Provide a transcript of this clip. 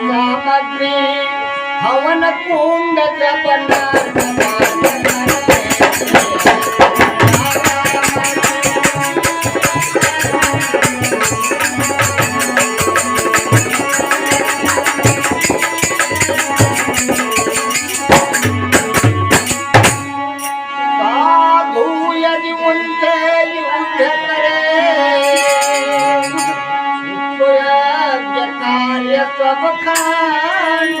सामग्री हवन कुंड बना one એક વખાણ.